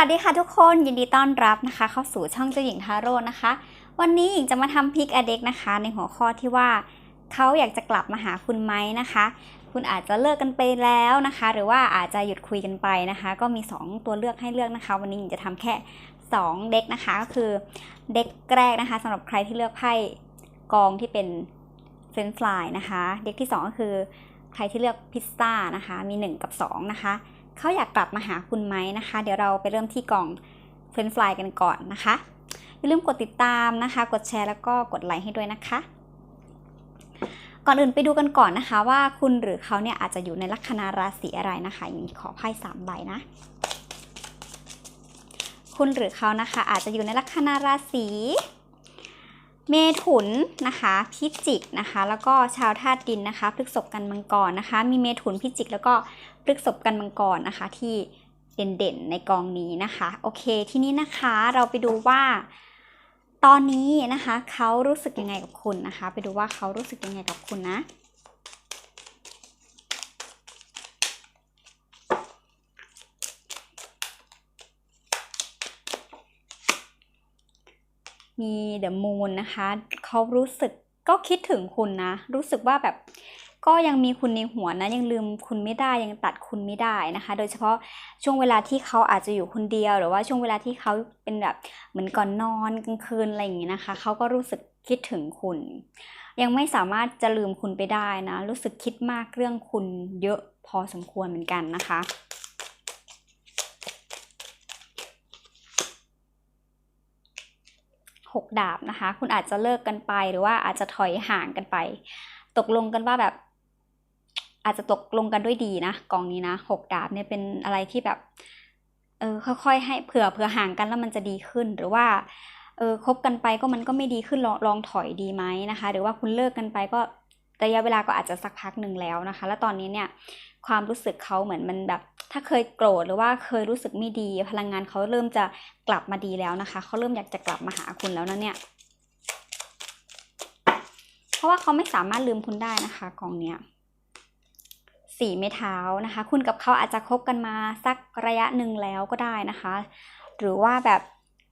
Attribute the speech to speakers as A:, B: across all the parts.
A: วัสดีค่ะทุกคนยินดีต้อนรับนะคะ เข้าสู่ช่องเจ้าหญิงทาโร่นะคะ วันนี้หญิงจะมาทำพิกอเด็กนะคะ ในหัวข้อที่ว่าเขาอยากจะกลับมาหาคุณไหมนะคะ คุณอาจจะเลิกกันไปแล้วนะคะ หรือว่าอาจจะหยุดคุยกันไปนะคะ ก็มี 2 ตัวเลือกให้เลือกนะคะ วันนี้หญิงจะทำแค่ 2 เด็กนะคะก็คือเด็กแรกนะคะสำหรับใครที่เลือกไพ่กองที่เป็นเฟรนฟลายนะคะ เด็กที่ 2 ก็คือใครที่เลือกพิซซ่านะคะ มี 1 กับ 2 นะคะ เขาอยากกลับมาหาคุณไหมนะคะ เดี๋ยวเราไปเริ่มที่กล่องเฟรนฟลายกันก่อนนะคะ อย่าลืมกดติดตามนะคะ กดแชร์แล้วก็กดไลค์ให้ด้วยนะคะ ก่อนอื่นไปดูกันก่อนนะคะว่าคุณหรือเขาเนี่ยอาจจะอยู่ในลัคนาราศีอะไรนะคะอย่างนี้ขอไพ่สามใบนะ คุณหรือเขานะคะอาจจะอยู่ในลัคนาราศีเมถุนนะคะพิจิกนะคะ แล้วก็ชาวธาตุดินนะคะพฤกษภกันมังกรนะคะ มีเมถุนพิจิกแล้วก็ พฤษภกันมังกรนะคะ ที่เด่นๆในกองนี้นะคะ โอเค ทีนี้นะคะเราไปดูว่า ตอนนี้นะคะเขารู้สึกยังไงกับคุณนะคะ ไปดูว่าเขารู้สึกยังไงกับคุณนะมีเดอะมูนนะคะ เขารู้สึกก็คิดถึงคุณนะ รู้สึกว่าแบบ ก็ยังมีคุณในหัวนะยังลืมคุณไม่ได้ยังตัดคุณไม่ได้นะคะ โดยเฉพาะช่วงเวลาที่เขาอาจจะอยู่คนเดียว หรือว่าช่วงเวลาที่เขาเป็นแบบเหมือนก่อนนอนกลางคืนอะไรอย่างงี้นะคะเขาก็รู้สึกคิดถึงคุณ ยังไม่สามารถจะลืมคุณไปได้นะ รู้สึกคิดมากเรื่องคุณเยอะพอสมควรเหมือนกันนะคะหกดาบนะคะ คุณอาจจะเลิกกันไปหรือว่าอาจจะถอยห่างกันไป ตกลงกันว่าแบบ อาจจะตกลงกันด้วยดีนะกองนี้นะหกดาบเนี่ยเป็นอะไรที่แบบเออค่อยๆให้เผื่อเผื่อห่างกันแล้วมันจะดีขึ้นหรือว่าเออคบกันไปก็มันก็ไม่ดีขึ้นลองลองถอยดีไหมนะคะ หรือว่าคุณเลิกกันไปก็ระยะเวลาก็อาจจะสักพักหนึ่งแล้วนะคะ แล้วตอนนี้เนี่ยความรู้สึกเขาเหมือนมันแบบ ถ้าเคยโกรธหรือว่าเคยรู้สึกไม่ดี พลังงานเขาเริ่มจะกลับมาดีแล้วนะคะเขาเริ่มอยากจะกลับมาหาคุณแล้วนะเนี่ย เพราะว่าเขาไม่สามารถลืมคุณได้นะคะกองเนี้ย สีไม้เท้านะคะ คุณกับเขาอาจจะคบกันมาสักระยะหนึ่งแล้วก็ได้นะคะ หรือว่าแบบ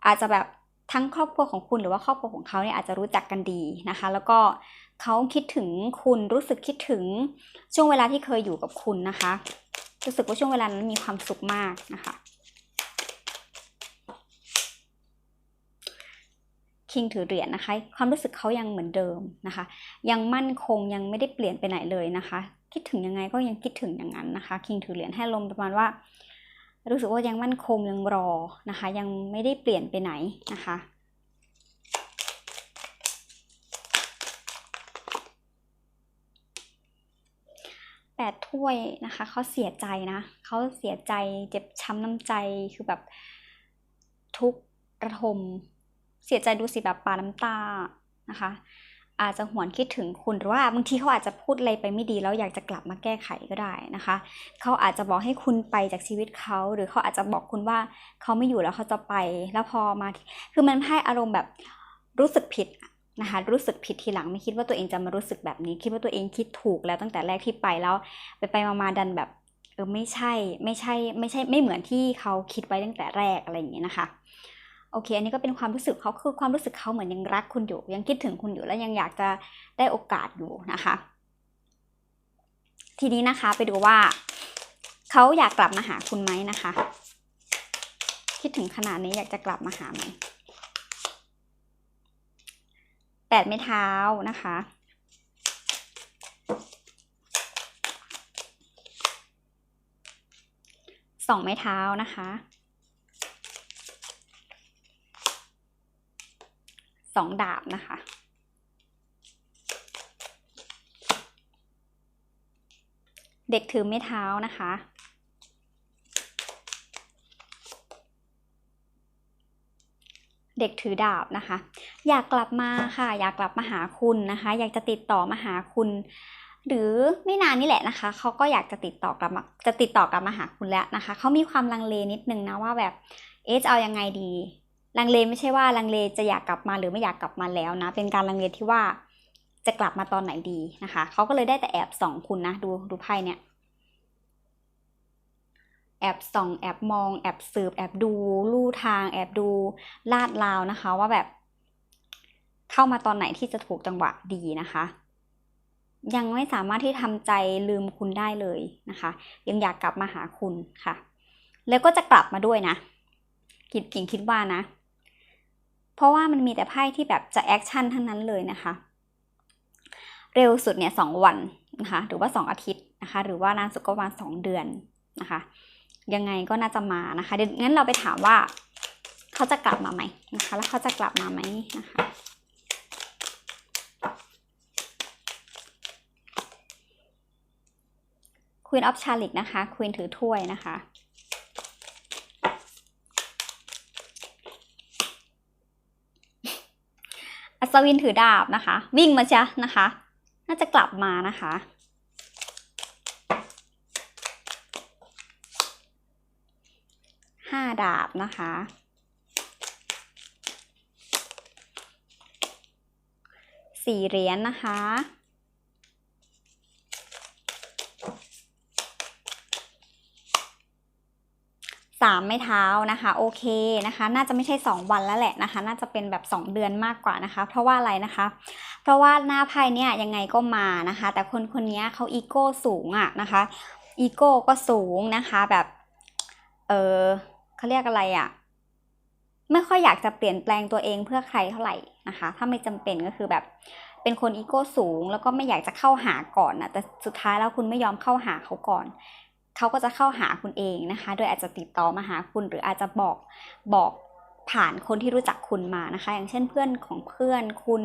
A: อาจจะแบบทั้งครอบครัวของคุณหรือว่าครอบครัวของเขาเนี่ยอาจจะรู้จักกันดีนะคะ แล้วก็เขาคิดถึงคุณรู้สึกคิดถึงช่วงเวลาที่เคยอยู่กับคุณนะคะ รู้สึกว่าช่วงเวลานั้นมีความสุขมากนะคะ คิงถือเหรียญนะคะ ความรู้สึกเขายังเหมือนเดิมนะคะ ยังมั่นคงยังไม่ได้เปลี่ยนไปไหนเลยนะคะ คิดถึงยังไงก็ยังคิดถึงอย่างนั้นนะคะ คิงถือเหรียญให้ลมประมาณว่า รู้สึกว่ายังมั่นคงยังรอนะคะ ยังไม่ได้เปลี่ยนไปไหนนะคะแปดถ้วยนะคะเขาเสียใจนะเขาเสียใจเจ็บช้ำน้ำใจคือแบบทุกข์ระทม เสียใจดูสิแบบปาน้ำตานะคะ อาจจะหวนคิดถึงคุณหรือว่าบางทีเขาอาจจะพูดอะไรไปไม่ดีแล้วอยากจะกลับมาแก้ไขก็ได้นะคะเขาอาจจะบอกให้คุณไปจากชีวิตเขาหรือเขาอาจจะบอกคุณว่าเขาไม่อยู่แล้วเขาจะไป แล้วพอมาคือมันให้อารมณ์แบบรู้สึกผิดนะคะรู้สึกผิดทีหลังไม่คิดว่าตัวเองจะมารู้สึกแบบนี้ คิดว่าตัวเองคิดถูกแล้วตั้งแต่แรกที่ไปแล้ว ไปไปมาดันแบบเออไม่ใช่ไม่ใช่ไม่ใช่ไม่เหมือนที่เขาคิดไว้ตั้งแต่แรกอะไรอย่างเงี้ยนะคะ โอเค อันนี้ก็เป็นความรู้สึกเขาคือความรู้สึกเขาเหมือนยังรักคุณอยู่ ยังคิดถึงคุณอยู่และยังอยากจะได้โอกาสอยู่นะคะ ทีนี้นะคะไปดูว่าเขาอยากกลับมาหาคุณไหมนะคะ คิดถึงขนาดนี้อยากจะกลับมาหาไหมแปดไม้เท้านะคะสองไม้เท้านะคะ สองดาบนะคะ เด็กถือไม้เท้านะคะ เด็กถือดาบนะคะ อยากกลับมาค่ะ อยากกลับมาหาคุณนะคะ อยากจะติดต่อมาหาคุณ หรือไม่นานนี่แหละนะคะเขาก็อยากจะติดต่อกลับมาจะติดต่อกลับมาหาคุณแล้วนะคะเขามีความลังเลนิดนึงนะว่าแบบเอ๊ะจะเอายังไงดี ลังเลไม่ใช่ว่าลังเลจะอยากกลับมาหรือไม่อยากกลับมาแล้วนะ เป็นการลังเลที่ว่าจะกลับมาตอนไหนดีนะคะ เขาก็เลยได้แต่แอบส่องคุณนะ ดูดูไพ่เนี่ย แอบส่อง แอบมอง แอบสืบ แอบดูลู่ทาง แอบดูลาดราวนะคะ ว่าแบบเข้ามาตอนไหนที่จะถูกจังหวะดีนะคะ ยังไม่สามารถที่ทำใจลืมคุณได้เลยนะคะ ยังอยากกลับมาหาคุณค่ะ แล้วก็จะกลับมาด้วยนะกิดกิ่งคิดว่านะ เพราะว่ามันมีแต่ไพ่ที่แบบจะแอคชั่นทั้งนั้นเลยนะคะ เร็วสุดเนี่ยสองวันนะคะหรือว่าสองอาทิตย์นะคะ หรือว่านานสุดก็ประมาณสองเดือนนะคะ ยังไงก็น่าจะมานะคะเดี๋ยวงั้นเราไปถามว่าเขาจะกลับมาไหมนะคะ แล้วเขาจะกลับมาไหมนะคะ Queen of Chalice นะคะ Queen ถือถ้วยนะคะ อัศวินถือดาบนะคะ วิ่งมาจ้ะนะคะ น่าจะกลับมานะคะ ห้าดาบนะคะ สี่เหรียญนะคะ สามไม้เท้านะคะโอเคนะคะ น่าจะไม่ใช่ 2 วันแล้วแหละนะคะ น่าจะเป็นแบบ 2 เดือนมากกว่านะคะ เพราะว่าอะไรนะคะ เพราะว่าหน้าไพ่เนี่ยยังไงก็มานะคะ แต่คนคนนี้เขาอีโก้สูงอะนะคะอีโก้ก็สูงนะคะแบบเออเขาเรียกอะไรอะไม่ค่อยอยากจะเปลี่ยนแปลงตัวเองเพื่อใครเท่าไหร่นะคะ ถ้าไม่จำเป็นก็คือแบบเป็นคนอีโก้สูง แล้วก็ไม่อยากจะเข้าหาก่อนนะแต่สุดท้ายแล้วคุณไม่ยอมเข้าหาเขาก่อน เขาก็จะเข้าหาคุณเองนะคะ โดยอาจจะติดต่อมาหาคุณ หรืออาจจะบอกบอกผ่านคนที่รู้จักคุณมานะคะ อย่างเช่นเพื่อนของเพื่อนคุณ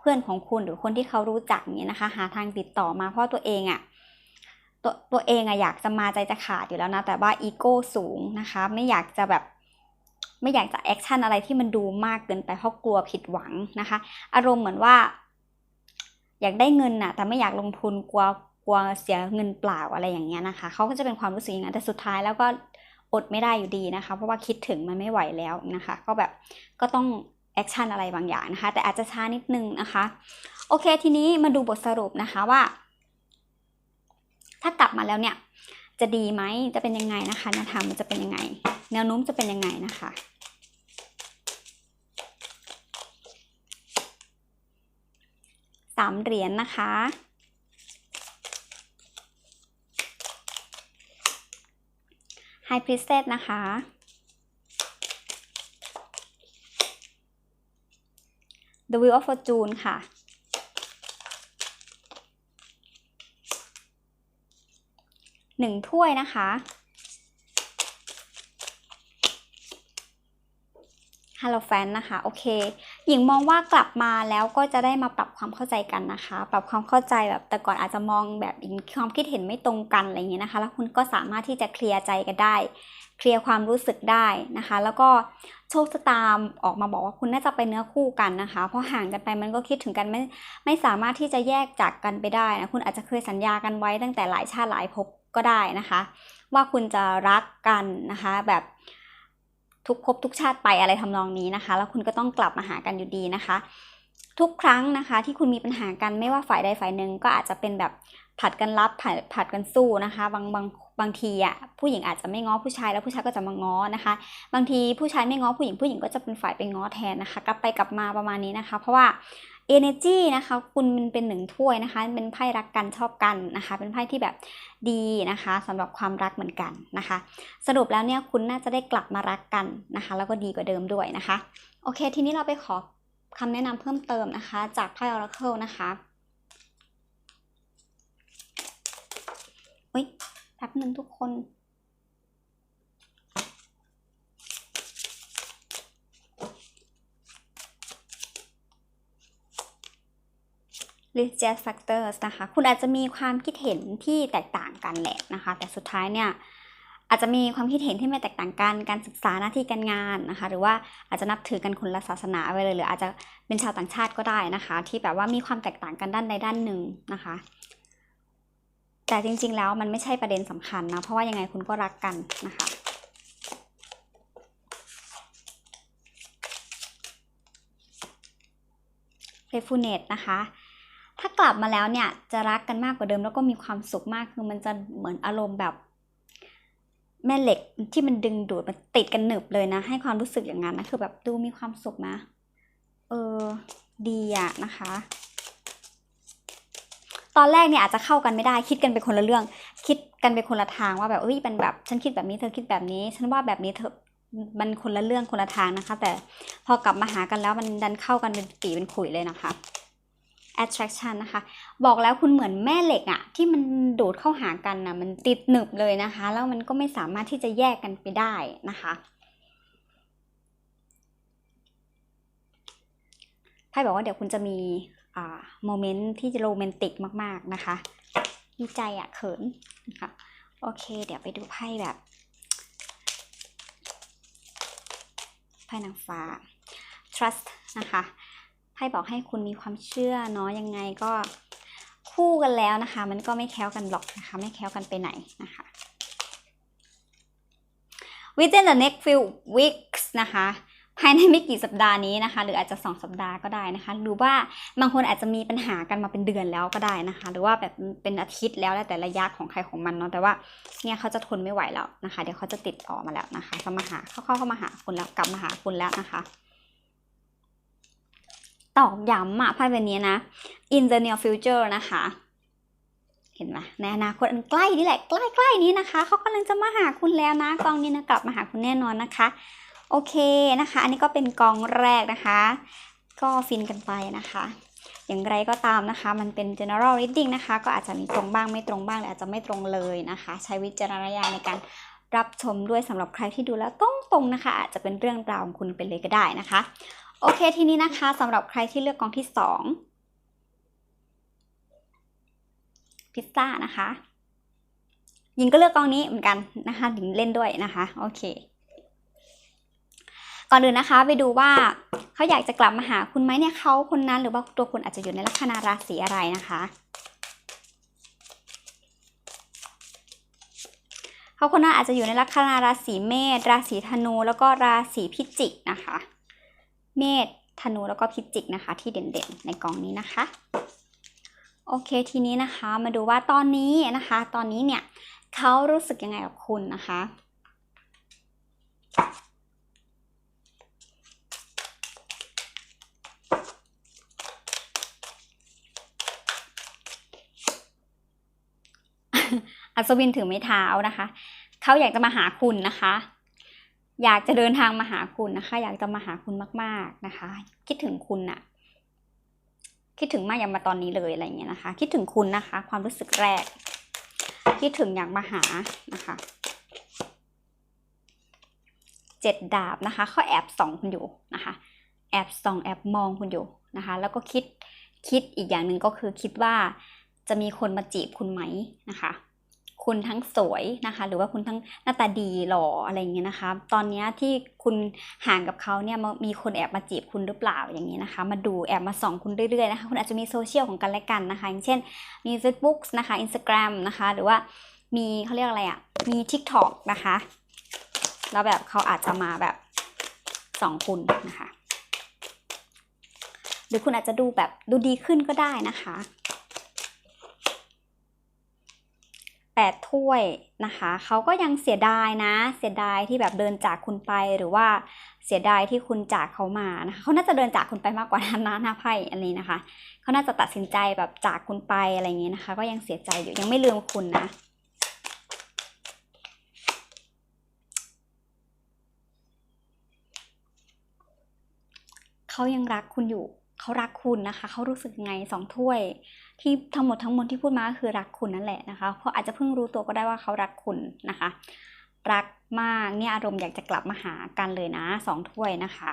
A: เพื่อนของคุณหรือคนที่เขารู้จักอย่างเงี้ยนะคะ หาทางติดต่อมาเพราะตัวเองอะ่ะตัวตัวเองอะอยากจะมาใจจะขาดอยู่แล้วนะ แต่ว่าอีโก้สูงนะคะ ไม่อยากจะแบบไม่อยากจะแอคชั่นอะไรที่มันดูมากเกินไปเพราะกลัวผิดหวังนะคะ อารมณ์เหมือนว่า อยากได้เงินน่ะ แต่ไม่อยากลงทุนกลัว กลัวเสียเงินเปล่าอะไรอย่างเงี้ยนะคะเขาก็จะเป็นความรู้สึกอย่างนั้นแต่สุดท้ายแล้วก็อดไม่ได้อยู่ดีนะคะ เพราะว่าคิดถึงมันไม่ไหวแล้วนะคะ ก็แบบก็ต้องแอคชั่นอะไรบางอย่างนะคะ แต่อาจจะช้านิดนึงนะคะ โอเคทีนี้มาดูบทสรุปนะคะว่า ถ้ากลับมาแล้วเนี่ย จะดีไหมจะเป็นยังไงนะคะแนวทางมันจะเป็นยังไง แนวโน้มจะเป็นยังไงนะคะสามเหรียญนะคะ High Priestess นะคะ The Wheel of Fortune ค่ะ หนึ่งถ้วยนะคะฮาโลแฟนนะคะ โอเค หญิงมองว่ากลับมาแล้วก็จะได้มาปรับความเข้าใจกันนะคะ ปรับความเข้าใจแบบแต่ก่อนอาจจะมองแบบความคิดเห็นไม่ตรงกันอะไรอย่างเงี้ยนะคะ แล้วคุณก็สามารถที่จะเคลียร์ใจกันได้ เคลียร์ความรู้สึกได้นะคะ แล้วก็โชคชะตามออกมาบอกว่าคุณน่าจะเป็นเนื้อคู่กันนะคะ เพราะห่างกันไปมันก็คิดถึงกันไม่ไม่สามารถที่จะแยกจากกันไปได้นะคุณอาจจะเคยสัญญากันไว้ตั้งแต่หลายชาติหลายภพก็ได้นะคะ ว่าคุณจะรักกันนะคะแบบ ทุกภพทุกชาติไปอะไรทำนองนี้นะคะ แล้วคุณก็ต้องกลับมาหากันอยู่ดีนะคะ ทุกครั้งนะคะ ที่คุณมีปัญหากันไม่ว่าฝ่ายใดฝ่ายหนึ่งก็อาจจะเป็นแบบผัดกันรับผัดผัดกันสู้นะคะ บางบางบางทีอะผู้หญิงอาจจะไม่ง้อผู้ชายแล้วผู้ชายก็จะมาง้อนะคะ บางทีผู้ชายไม่ง้อผู้หญิงผู้หญิงก็จะเป็นฝ่ายไปง้อแทนนะคะ กลับไปกลับมาประมาณนี้นะคะ เพราะว่า energy นะคะคุณมันเป็นหนึ่งถ้วยนะคะ เป็นไพ่รักกันชอบกันนะคะ เป็นไพ่ที่แบบดีนะคะสำหรับความรักเหมือนกันนะคะ สรุปแล้วเนี่ยคุณน่าจะได้กลับมารักกันนะคะ แล้วก็ดีกว่าเดิมด้วยนะคะโอเค ทีนี้เราไปขอคำแนะนำเพิ่มเติมนะคะ จากไพ่ Oracle นะคะอุ้ยแป๊บหนึ่งทุกคน religious factors นะคะ คุณอาจจะมีความคิดเห็นที่แตกต่างกันแหละนะคะ แต่สุดท้ายเนี่ยอาจจะมีความคิดเห็นที่ไม่แตกต่างกัน การศึกษาหน้าที่การงานนะคะ หรือว่าอาจจะนับถือกันคนละศาสนาไปเลย หรืออาจจะเป็นชาวต่างชาติก็ได้นะคะ ที่แบบว่ามีความแตกต่างกันด้านใดด้านหนึ่งนะคะ แต่จริงๆแล้วมันไม่ใช่ประเด็นสำคัญนะ เพราะว่ายังไงคุณก็รักกันนะคะ faithfulness นะคะ ถ้ากลับมาแล้วเนี่ยจะรักกันมากกว่าเดิมแล้วก็มีความสุขมากคือมันจะเหมือนอารมณ์แบบ แม่เหล็กที่มันดึงดูดมันติดกันหนึบเลยนะ ให้ความรู้สึกอย่างนั้นนะคือแบบดูมีความสุขนะ เออดีอะนะคะ ตอนแรกเนี่ยอาจจะเข้ากันไม่ได้คิดกันเป็นคนละเรื่อง คิดกันเป็นคนละทางว่าแบบเอ้ยเป็นแบบ ฉันคิดแบบนี้เธอคิดแบบนี้ ฉันว่าแบบนี้เธอมันคนละเรื่องคนละทางนะคะ แต่พอกลับมาหากันแล้วมันดันเข้ากันเป็นปีเป็นขุยเลยนะคะ attraction นะคะ บอกแล้วคุณเหมือนแม่เหล็กอะที่มันดูดเข้าหากันนะมันติดหนึบเลยนะคะ แล้วมันก็ไม่สามารถที่จะแยกกันไปได้นะคะไพ่บอกว่าเดี๋ยวคุณจะมีโมเมนต์ที่จะโรแมนติกมาก ๆ นะคะดีใจอะเขินนะคะโอเค เดี๋ยวไปดูไพ่แบบไพ่นางฟ้า trust นะคะ ไพ่บอกให้คุณมีความเชื่อเนาะยังไงก็คู่กันแล้วนะคะ มันก็ไม่แค้วกันหรอกนะคะ ไม่แค้วกันไปไหนนะคะ within the next few weeks นะคะภายในไม่กี่สัปดาห์นี้นะคะ หรืออาจจะ 2 สัปดาห์ก็ได้นะคะหรือว่าบางคนอาจจะมีปัญหากันมาเป็นเดือนแล้วก็ได้นะคะ หรือว่าแบบเป็นอาทิตย์แล้วแต่ระยะของใครของมันเนาะแต่ว่าเนี่ยเขาจะทนไม่ไหวแล้วนะคะ เดี๋ยวเขาจะติดต่อมาแล้วนะคะเขามาหาเขาเข้าเข้ามาหาคุณแล้วกลับมาหาคุณแล้วนะคะ ตอกย้ำอะไพ่ใบนี้นะ in the near future นะคะ เห็นไหมในอนาคตอันใกล้นี่แหละใกล้ๆนี้นะคะเขากำลังจะมาหาคุณแล้วนะกองนี้นะกลับมาหาคุณแน่นอนนะคะ โอเคนะคะ อันนี้ก็เป็นกองแรกนะคะ ก็ฟินกันไปนะคะอย่างไรก็ตามนะคะ มันเป็น general reading นะคะ ก็อาจจะมีตรงบ้างไม่ตรงบ้างหรืออาจจะไม่ตรงเลยนะคะ ใช้วิจารณญาณในการรับชมด้วยสำหรับใครที่ดูแล้วต้องตรงๆนะคะ อาจจะเป็นเรื่องราวของคุณไปเลยก็ได้นะคะ โอเคทีนี้นะคะสำหรับใครที่เลือกกองที่สองพิซซ่านะคะหญิงก็เลือกกองนี้เหมือนกันนะคะหญิงเล่นด้วยนะคะโอเค ก่อนอื่นนะคะไปดูว่าเขาอยากจะกลับมาหาคุณไหมเนี่ยเขาคนนั้นหรือว่าตัวคุณอาจจะอยู่ในลัคนาราศีอะไรนะคะเขาคนนั้นอาจจะอยู่ในลัคนาราศีเมษราศีธนูแล้วก็ราศีพิจิกนะคะ เมษธนูแล้วก็พิจิกนะคะ ที่เด่นๆในกองนี้นะคะ โอเคทีนี้นะคะมาดูว่าตอนนี้นะคะ ตอนนี้เนี่ยเขารู้สึกยังไงกับคุณนะคะอัศวินถือไม้เท้านะคะ เขาอยากจะมาหาคุณนะคะ อยากจะเดินทางมาหาคุณนะคะ อยากจะมาหาคุณมาก ๆนะคะ คิดถึงคุณน่ะคิดถึงมากอย่างมาตอนนี้เลยอะไรเงี้ยนะคะ คิดถึงคุณนะคะ ความรู้สึกแรก คิดถึงอยากมาหานะคะเจ็ดดาบนะคะเขาแอบส่องคุณอยู่นะคะ แอบส่องแอบมองคุณอยู่นะคะ แล้วก็คิดคิดอีกอย่างหนึ่งก็คือคิดว่าจะมีคนมาจีบคุณไหมนะคะ คุณทั้งสวยนะคะ หรือว่าคุณทั้งหน้าตาดีหล่ออะไรอย่างเงี้ยนะคะ ตอนเนี้ยที่คุณห่างกับเขาเนี่ยมมีคนแอบมาจีบคุณหรือเปล่าอย่างนี้นะคะ มาดูแอบมาส่องคุณเรื่อยๆนะคะ คุณอาจจะมีโซเชียลของกันและกันนะคะ อย่างเช่นมี Facebook นะคะ Instagram นะคะ หรือว่ามีเขาเรียกอะไรอะ่ะ มี TikTok นะคะ แล้วแบบเขาอาจจะมาแบบส่องคุณนะคะ หรือคุณอาจจะดูแบบดูดีขึ้นก็ได้นะคะ แปดถ้วยนะคะเขาก็ยังเสียดายนะ เสียดายที่แบบเดินจากคุณไปหรือว่าเสียดายที่คุณจากเขามานะคะเขาน่าจะเดินจากคุณไปมากกว่านั้นนะหน้าไพ่อันนี้นะคะเขาน่าจะตัดสินใจแบบจากคุณไปอะไรอย่างนี้นะคะ ก็ยังเสียใจอยู่ยังไม่ลืมคุณนะเขายังรักคุณอยู่ เขารักคุณนะคะ เขารู้สึกยังไงสองถ้วย ที่ทั้งหมดทั้งมวลที่พูดมาก็คือรักคุณนั่นแหละนะคะเพราะอาจจะเพิ่งรู้ตัวก็ได้ว่าเขารักคุณนะคะ รักมากเนี่ยอารมณ์อยากจะกลับมาหากันเลยนะสองถ้วยนะคะ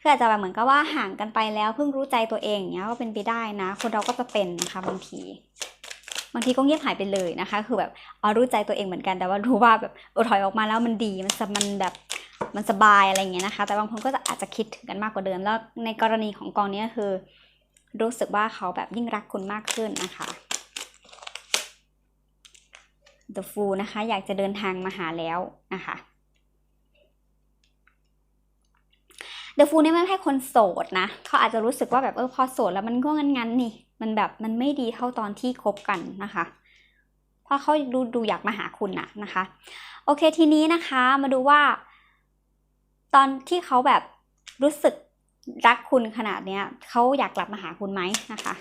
A: คืออาจจะแบบเหมือนกับว่าห่างกันไปแล้วเพิ่งรู้ใจตัวเองเนี้ยก็เป็นไปได้นะ คนเราก็จะเป็นนะคะบางทีบางทีก็เงียบหายไปเลยนะคะ คือแบบอ๋อรู้ใจตัวเองเหมือนกันแต่ว่ารู้ว่าแบบอถอยออกมาแล้วมันดีมันมันแบบ มันสบายอะไรอย่างเงี้ยนะคะ แต่บางคนก็จะอาจจะคิดถึงกันมากกว่าเดิม แล้วในกรณีของกองนี้คือ รู้สึกว่าเขาแบบยิ่งรักคุณมากขึ้นนะคะ The Fool นะคะ อยากจะเดินทางมาหาแล้วนะคะ The Fool เนี่ยไม่ให้คนโสดนะ เขาอาจจะรู้สึกว่าแบบเออพอโสดแล้วมันก็งันๆนี่ มันแบบมันไม่ดีเท่าตอนที่คบกันนะคะเพราะเขาดูดูอยากมาหาคุณนะนะคะ โอเคทีนี้นะคะมาดูว่า ตอนที่เขาแบบรู้สึกรักคุณขนาดเนี้ยเขาอยากกลับมาหาคุณไหมนะคะ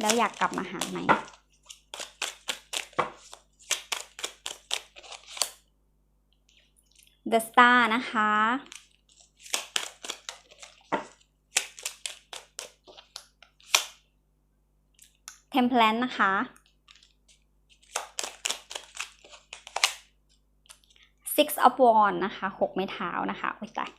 A: แล้วอยากกลับมาหาไหม The Star นะคะ Temperance นะคะ of Wands นะคะหกไม้เท้านะคะโอ้ยตาย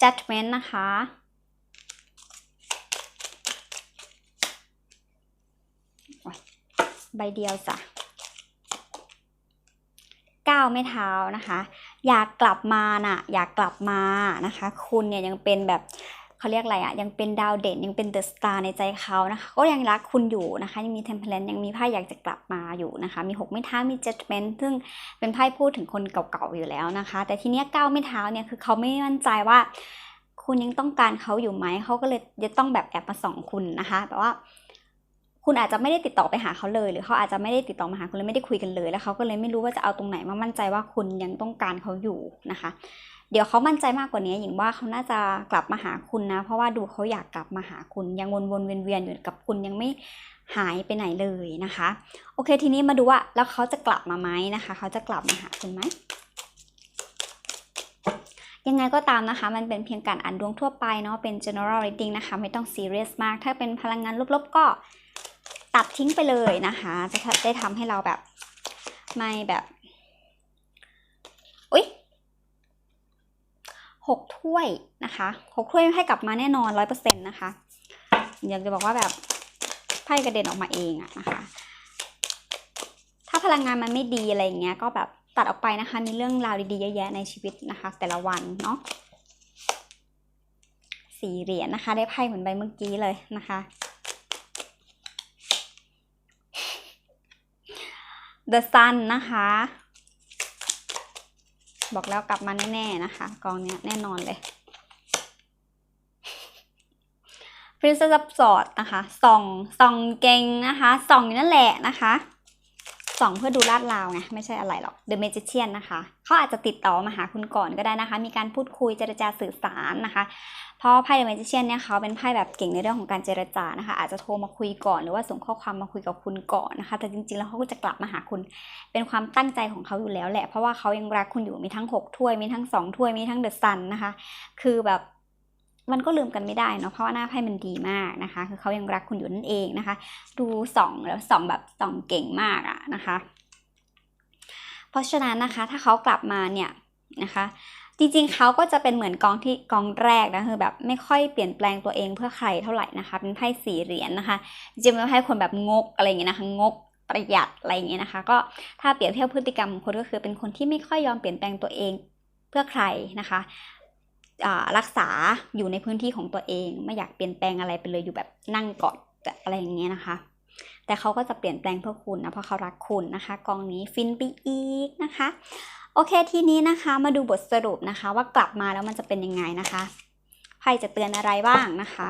A: Judgment นะคะ ใบเดียวจ้ะก้าวไม่เท้านะคะ อยากกลับมาน่ะ อยากกลับมานะคะ คุณเนี่ยยังเป็นแบบ เขาเรียกอะไรอะยังเป็นดาวเด่นยังเป็นเดอะสตาร์ในใจเขานะคะก็ยังรักคุณอยู่นะคะยังมีเทมเพลนยังมีไพ่อยากจะกลับมาอยู่นะคะ มีหกไม้เท้ามีเจ็ดเมนซึ่งเป็นไพ่พูดถึงคนเก่าๆอยู่แล้วนะคะ แต่ทีเนี้ยก้าวไม่เท้าเนี่ยคือเขาไม่มั่นใจว่า คุณยังต้องการเขาอยู่ไหมเขาก็เลยจะต้องแบบแอบมาส่องคุณนะคะแต่ว่าคุณอาจจะไม่ได้ติดต่อไปหาเขาเลย หรือเขาอาจจะไม่ได้ติดต่อมาหาคุณเลยไม่ได้คุยกันเลย แล้วเขาก็เลยไม่รู้ว่าจะเอาตรงไหนมามั่นใจว่าคุณยังต้องการเขาอยู่นะคะ เดี๋ยวเขามั่นใจมากกว่านี้หญิงว่าเขาน่าจะกลับมาหาคุณนะ เพราะว่าดูเขาอยากกลับมาหาคุณ ยังวนๆเวียนๆอยู่กับคุณยังไม่หายไปไหนเลยนะคะ โอเคทีนี้มาดูว่าแล้วเขาจะกลับมาไหมนะคะ เขาจะกลับมาหาคุณไหมยังไงก็ตามนะคะ มันเป็นเพียงการอ่านดวงทั่วไปเนาะเป็น general reading นะคะ ไม่ต้อง serious มาก ถ้าเป็นพลังงานลบๆก็ตัดทิ้งไปเลยนะคะ จะได้ทำให้เราแบบไม่แบบ 6 ถ้วยนะคะ 6 ถ้วยให้กลับมาแน่นอน 100%นะคะ อยากจะบอกว่าแบบไพ่กระเด็นออกมาเองอะนะคะ ถ้าพลังงานมันไม่ดีอะไรเงี้ย ก็แบบตัดออกไปนะคะ มีเรื่องราวดีๆเยอะแยะในชีวิตนะคะ แต่ละวันเนาะสี่เหรียญนะคะ ได้ไพ่เหมือนใบเมื่อกี้เลยนะคะ The Sun นะคะ บอกแล้วกลับมาแน่ๆนะคะ กองเนี้ยแน่นอนเลย Princess of Swords นะคะส่องส่องเก่งนะคะส่องอยู่นั่นแหละนะคะส่องเพื่อดูลาดราวไงไม่ใช่อะไรหรอก The Magician นะคะเขาอาจจะติดต่อมาหาคุณก่อนก็ได้นะคะ มีการพูดคุยเจรจาสื่อสารนะคะ ราะไพ่ The Magician เนี่ยเขาเป็นไพ่แบบเก่งในเรื่องของการเจรจานะคะ อาจจะโทรมาคุยก่อนหรือว่าส่งข้อความมาคุยกับคุณก่อนนะคะ แต่จริงๆแล้วเขาก็จะกลับมาหาคุณ เป็นความตั้งใจของเขาอยู่แล้วแหละ เพราะว่าเขายังรักคุณอยู่มีทั้งหกถ้วย มีทั้งสองถ้วย มีทั้งเดอะซันนะคะ คือแบบมันก็ลืมกันไม่ได้เนาะเพราะว่าหน้าไพ่มันดีมากนะคะ คือเขายังรักคุณอยู่นั่นเองนะคะ ดูส่องแล้วส่องแบบส่องเก่งมากอะนะคะ เพราะฉะนั้นนะคะถ้าเขากลับมาเนี่ยนะคะ จริงๆเขาก็จะเป็นเหมือนกองที่กองแรกนะคือแบบไม่ค่อยเปลี่ยนแปลงตัวเองเพื่อใครเท่าไหร่นะคะ เป็นไพ่สี่เหรียญนะคะจริงๆเป็นไพ่คนแบบงกอะไรอย่างเงี้ยนะคะงกประหยัดอะไรอย่างเงี้ยนะคะ ก็ถ้าเปรียบเทียบพฤติกรรมของคนก็คือเป็นคนที่ไม่ค่อยยอมเปลี่ยนแปลงตัวเองเพื่อใครนะคะรักษาอยู่ในพื้นที่ของตัวเอง ไม่อยากเปลี่ยนแปลงอะไรไปเลยอยู่แบบนั่งกอดอะไรอย่างเงี้ยนะคะ แต่เขาก็จะเปลี่ยนแปลงเพื่อคุณนะเพราะเขารักคุณนะคะ กองนี้ฟินไปอีกนะคะ โอเคทีนี้นะคะมาดูบทสรุปนะคะ ว่ากลับมาแล้วมันจะเป็นยังไงนะคะไพ่จะเตือนอะไรบ้างนะคะ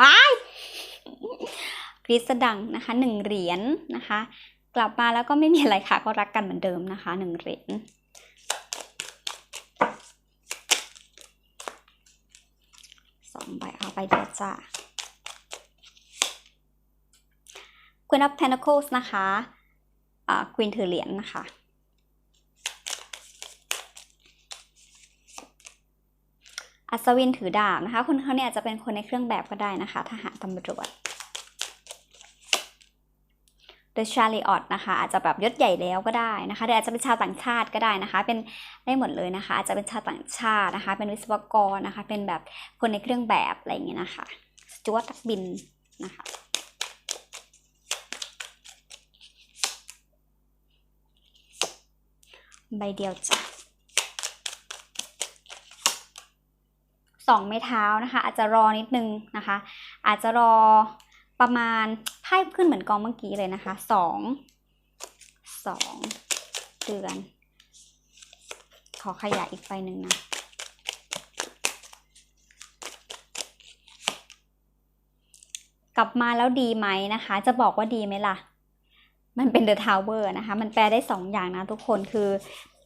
A: ว้ายกรีดสดังนะคะหนึ่งเหรียญนะคะ กลับมาแล้วก็ไม่มีอะไรค่ะ ก็รักกันเหมือนเดิมนะคะหนึ่งเหรียญสองใบเอาไปเดียวจ้า Queen of Pentacles นะคะอ่า Queen ถือเหรียญนะคะ อัศวินถือดาบนะคะ คนเขาเนี่ยอาจจะเป็นคนในเครื่องแบบก็ได้นะคะ ทหารตำรวจ The Chariot นะคะ อาจจะแบบยศใหญ่แล้วก็ได้นะคะหรืออาจจะเป็นชาวต่างชาติก็ได้นะคะ เป็นได้หมดเลยนะคะ อาจจะเป็นชาวต่างชาตินะคะ เป็นวิศวกรนะคะ เป็นแบบคนในเครื่องแบบอะไรอย่างเงี้ยนะคะสจวตนักบินนะคะ ใบเดียวจ้ะสองไม้เท้านะคะ อาจจะรอนิดนึงนะคะ อาจจะรอประมาณไพ่ขึ้นเหมือนกองเมื่อกี้เลยนะคะสองสองเดือน ขอขยายอีกใบหนึ่งนะกลับมาแล้วดีไหมนะคะ จะบอกว่าดีไหมล่ะ มันเป็น The Tower นะคะ มันแปลได้สองอย่างนะทุกคนคือ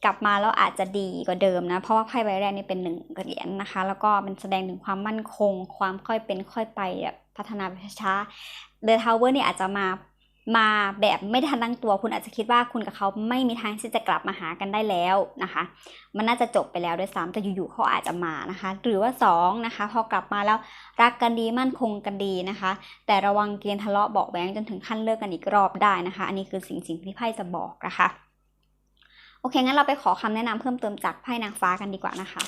A: กลับมาแล้วอาจจะดีกว่าเดิมนะ เพราะว่าไพ่ใบแรกนี่เป็นหนึ่งเหรียญนะคะ แล้วก็มันแสดงถึงความมั่นคง ความค่อยเป็นค่อยไปแบบพัฒนาไปช้าๆ The Tower เนี่อาจจะมา มาแบบไม่ทันตั้งตัว คุณอาจจะคิดว่าคุณกับเขาไม่มีทางที่จะกลับมาหากันได้แล้วนะคะ มันน่าจะจบไปแล้วด้วยซ้ำแต่อยู่ๆเขาอาจจะมานะคะ หรือว่าสองนะคะพอกลับมาแล้วรักกันดีมั่นคงกันดีนะคะ แต่ระวังเกณฑ์ทะเลาะเบาะแว้งจนถึงขั้นเลิกกันอีกรอบได้นะคะ อันนี้คือสิ่งสิ่งที่ไพ่จะบอกนะคะ โอเคงั้นเราไปขอคำแนะนำเพิ่มเติมจากไพ่นางฟ้ากันดีกว่านะคะ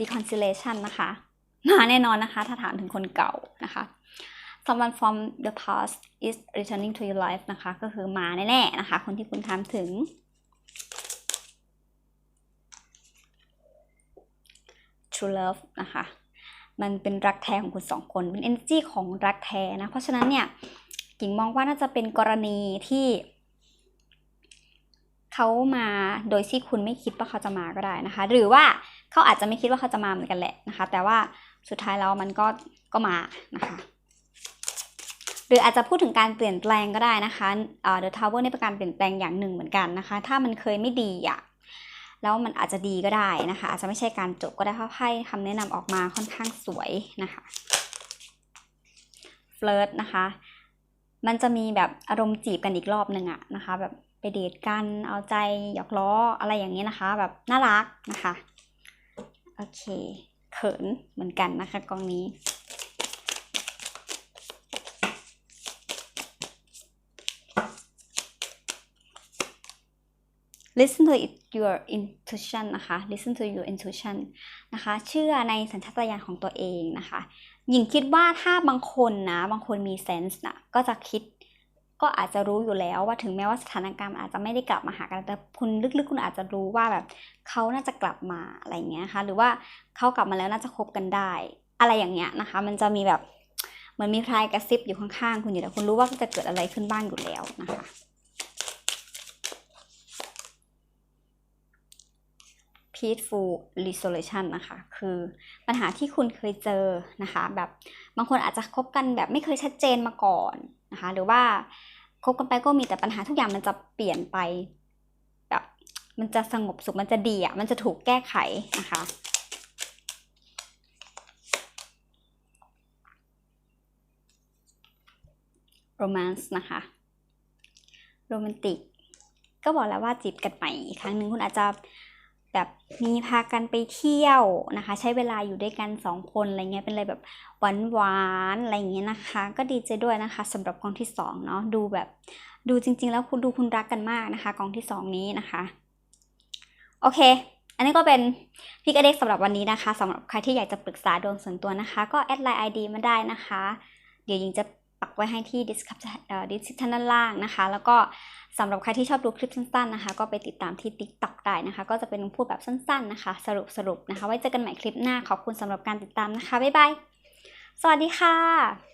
A: reconciliation นะคะมาแน่นอนนะคะ ถ้าถามถึงคนเก่านะคะ someone from the past is returning to your life นะคะ ก็คือมาแน่ๆนะคะ คนที่คุณถามถึง true love นะคะ มันเป็นรักแท้ของคุณสองคน เป็น energy ของรักแท้นะ เพราะฉะนั้นเนี่ย กิ่งมองว่าน่าจะเป็นกรณีที่ เขามาโดยที่คุณไม่คิดว่าเขาจะมาก็ได้นะคะ หรือว่าเขาอาจจะไม่คิดว่าเขาจะมาเหมือนกันแหละนะคะ แต่ว่าสุดท้ายแล้วมันก็ก็มานะคะหรืออาจจะพูดถึงการเปลี่ยนแปลงก็ได้นะคะเอ่อ The Tower นี่เป็นการเปลี่ยนแปลงอย่างหนึ่งเหมือนกันนะคะ ถ้ามันเคยไม่ดีอะแล้วมันอาจจะดีก็ได้นะคะ อาจจะไม่ใช่การจบก็ได้เพราะไพ่คำแนะนำออกมาค่อนข้างสวยนะคะเฟลิร์ตนะคะ มันจะมีแบบอารมณ์จีบกันอีกรอบหนึ่งอะนะคะ แบบ ไปเดทกัน เอาใจหยอกล้ออะไรอย่างนี้นะคะ แบบน่ารักนะคะ โอเค เขินเหมือนกันนะคะกองนี้ listen to it, your intuition นะคะ listen to your intuition นะคะ เชื่อในสัญชาตญาณของตัวเองนะคะ หญิงคิดว่าถ้าบางคนนะ บางคนมี sense นะก็จะคิด ก็อาจจะรู้อยู่แล้วว่าถึงแม้ว่าสถานการณ์อาจจะไม่ได้กลับมาหากันแต่คุณลึกๆ คุณอาจจะรู้ว่าแบบเขาน่าจะกลับมาอะไรอย่างเงี้ยนะคะหรือว่าเขากลับมาแล้วน่าจะคบกันได้ อะไรอย่างเงี้ยนะคะ มันจะมีแบบเหมือนมีพลายกระซิบอยู่ข้างๆ คุณอยู่แล้วคุณรู้ว่าจะเกิดอะไรขึ้นบ้างอยู่แล้วนะคะ peaceful resolution นะคะ คือปัญหาที่คุณเคยเจอนะคะ แบบบางคนอาจจะคบกันแบบไม่เคยชัดเจนมาก่อนนะคะ หรือว่า คบกันไปก็มีแต่ปัญหาทุกอย่างมันจะเปลี่ยนไปแบบมันจะสงบสุขมันจะดีอะมันจะถูกแก้ไขนะคะ romance นะคะโรแมนติกก็บอกแล้วว่าจีบกันใหม่อีกครั้งหนึ่งคุณอาจจะ แบบมีพากันไปเที่ยวนะคะ ใช้เวลาอยู่ด้วยกันสองคนอะไรเงี้ยเป็นอะไรแบบหวานหวานอะไรเงี้ยนะคะ ก็ดีใจด้วยนะคะสำหรับกองที่สองเนาะดูแบบดูจริง ๆ แล้วคุณดูคุณรักกันมากนะคะกองที่สองนี้นะคะโอเค อันนี้ก็เป็นพี่กเด็กสำหรับวันนี้นะคะสำหรับใครที่อยากจะปรึกษาดวงส่วนตัวนะคะ ก็แอดไลน์ ID มาได้นะคะ เดี๋ยวยิงจะ ปักไว้ให้ที่ description ด้านล่างนะคะ แล้วก็สำหรับใครที่ชอบดูคลิปสั้นๆนะคะ ก็ไปติดตามที่ TikTok ได้นะคะ ก็จะเป็นพูดแบบสั้นๆนะคะ สรุปสรุปนะคะ ไว้เจอกันใหม่คลิปหน้า ขอบคุณสำหรับการติดตามนะคะ บ๊ายบาย สวัสดีค่ะ